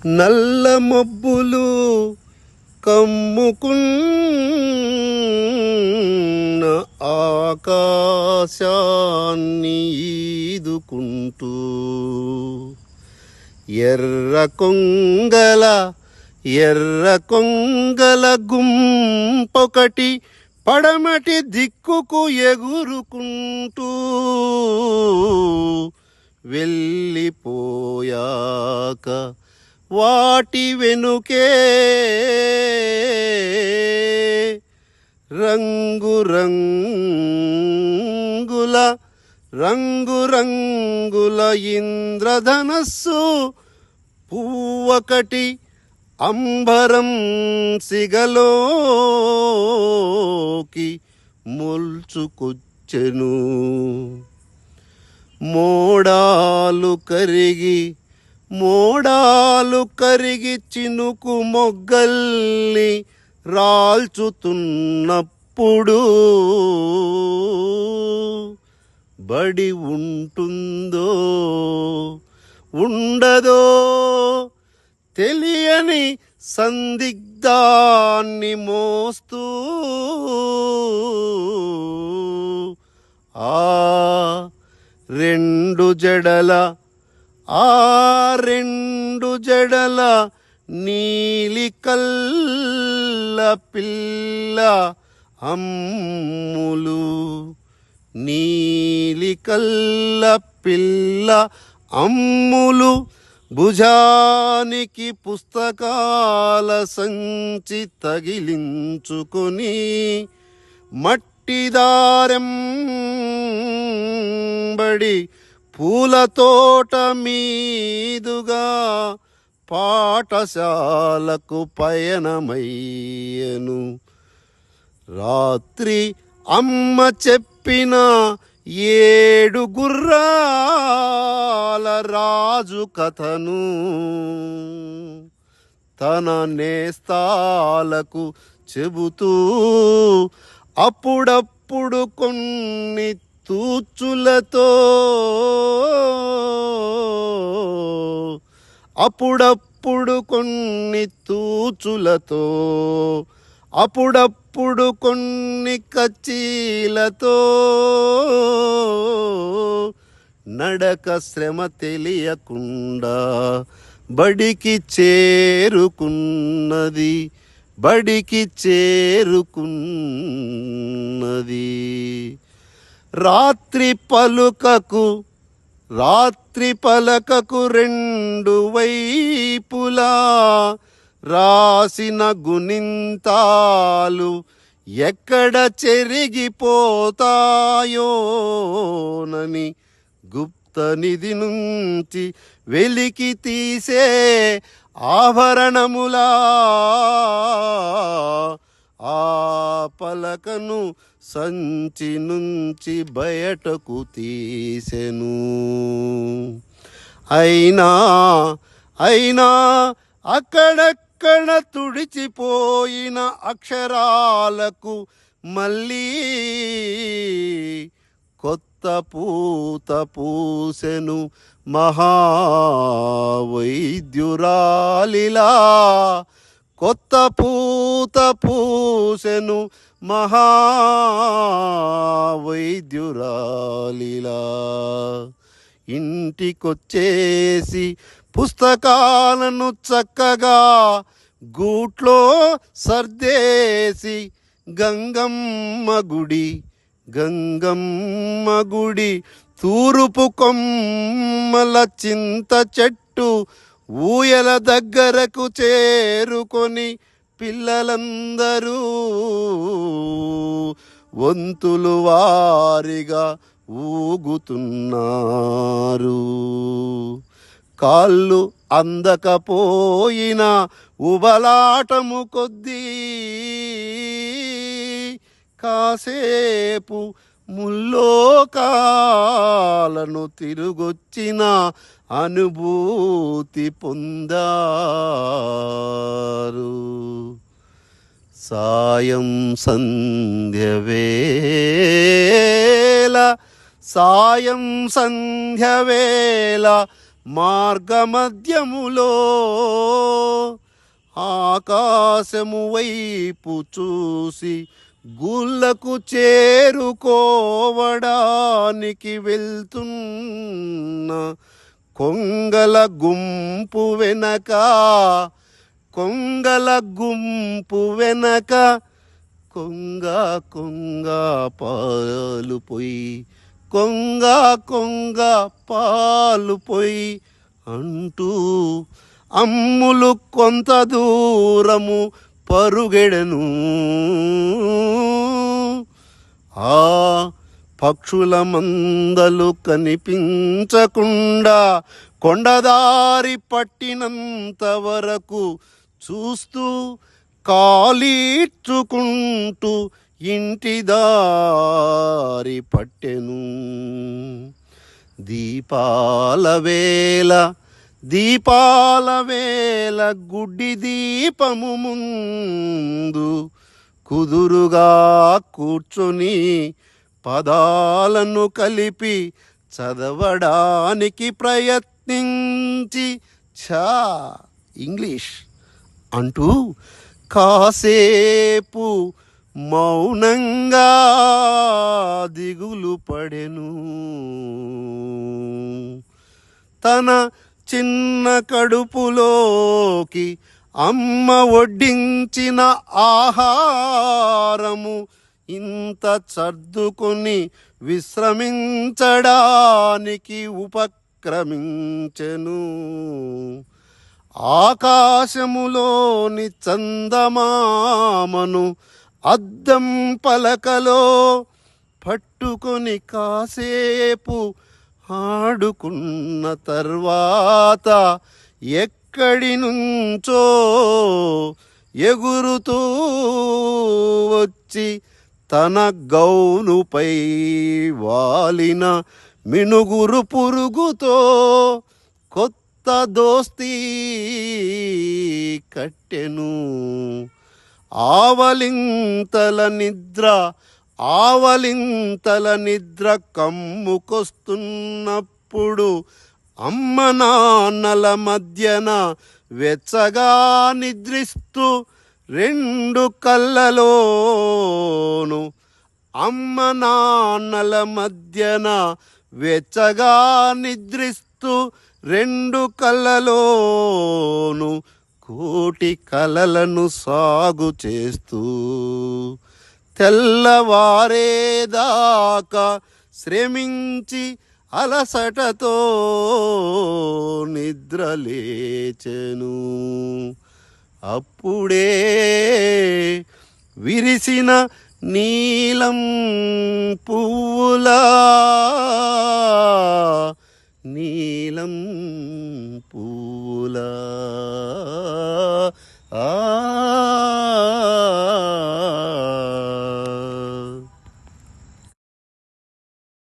నల్ల మబ్బులు కమ్ముకున్న ఆకాశాన్ని ఈదుకుంటూ ఎర్ర కొంగల ఎర్ర కొంగల గుంపొకటి పడమటి దిక్కుకు ఎగురుకుంటూ వెళ్ళిపోయాక వాటి వెనుకే రంగు రంగుల రంగు రంగుల ఇంద్రధనస్సు పువ్వొకటి అంబరం సిగలోకి మొల్చుకొచ్చెను. మోడాలు కరిగి మోడాలు కరిగి చినుకు మొగ్గల్ని రాల్చుతున్నప్పుడు బడి ఉంటుందో ఉండదో తెలియని సందిగ్ధాన్ని మోస్తూ ఆ రెండు జడల ఆ రెండు జడల నీలి కల్ల పిల్ల అమ్ములు. నీలి కల్ల పిల్ల అమ్ములు. భుజానికి పుస్తకాల సంచి తగిలించుకొని మట్టిదారెంబడి పూల తోట మీదుగా పాఠశాలకు పయనమయ్యను. రాత్రి అమ్మ చెప్పిన ఏడు గుర్రాల రాజు కథను తన నేస్తాలకు చెబుతూ అప్పుడప్పుడు కొన్ని తూచులతో. అప్పుడప్పుడు కొన్ని తూచులతో. అప్పుడప్పుడు కొన్ని కచ్చీలతో నడక శ్రమ తెలియకుండా బడికి చేరుకున్నది బడికి చేరుకున్నది. రాత్రి పలుకకు రాత్రి పలకకు రెండు వైపులా రాసిన గుణింతాలు ఎక్కడ చెరిగిపోతాయోనని గుప్త నిధి నుంచి వెలికి తీసే ఆభరణములా ఆ పలకను సంచి నుంచి బయటకు తీసెను. అయినా అయినా అక్కడక్కడ తుడిచిపోయిన అక్షరాలకు మళ్ళీ కొత్త పూత పూసెను మహావైద్యురాలిలా. కొత్త పూత పూసెను మహావైద్యురాలిలా. ఇంటికొచ్చేసి పుస్తకాలను చక్కగా గూట్లో సర్దేసి గంగమ్మ గుడి గంగమ్మ గుడి తూరుపు కొమ్మల చింత చెట్టు ఊయల దగ్గరకు చేరుకొని పిల్లలందరూ వంతులు వారిగా ఊగుతున్నారు. కాళ్ళు అందకపోయిన ఉబలాటము కొద్దీ కాసేపు ముల్లోకాలను తిరుగొచ్చిన అనుభూతి పొందారు. సాయం సంధ్యవేల సాయం సంధ్యవేల మార్గమధ్యములో ఆకాశము వైపు చూసి గుళ్ళకు చేరుకోవడానికి వెళ్తున్న కొంగల గుంపు వెనక కొంగల గుంపు వెనక కొంగ కొంగ పాలు పోయి కొంగ కొంగ పాలు పోయి అంటూ అమ్ములు కొంత దూరము పరుగెడను. ఆ పక్షుల మందలు కనిపించకుండా కొండదారి పట్టినంత వరకు చూస్తూ కాలీడ్చుకుంటూ ఇంటి దారి పట్టెను. దీపాల వేళ దీపాల వేల గుడ్డి దీపము ముందు కుదురుగా కూర్చొని పదాలను కలిపి చదవడానికి ప్రయత్నించి ఛా ఇంగ్లీష్ అంటూ కాసేపు మౌనంగా దిగులు పడెను. తన చిన్న కడుపులోకి అమ్మ వడ్డించిన ఆహారము ఇంత సర్దుకొని విశ్రమించడానికి ఉపక్రమించెను. ఆకాశములోని చందమామను అద్దం పలకలో పట్టుకొని కాసేపు ఆడుకున్న తర్వాత ఎక్కడి నుంచో ఎగురుతూ వచ్చి తన గౌనుపై వాలిన మినుగురు పురుగుతో కొత్త దోస్తీ కట్టెను. ఆవలింతల నిద్ర ఆవలింతల నిద్ర కమ్ముకొస్తున్నప్పుడు అమ్మ నాన్నల మధ్యన వెచ్చగా నిద్రిస్తూ రెండు కళ్ళలోను అమ్మ నాన్నల మధ్యన వెచ్చగా నిద్రిస్తూ రెండు కళ్ళలోను కోటి కలలను సాగు చేస్తూ తెల్లవారేదాకా శ్రమించి అలసటతో నిద్రలేచెను అప్పుడే విరిసిన నీలం పువ్వులా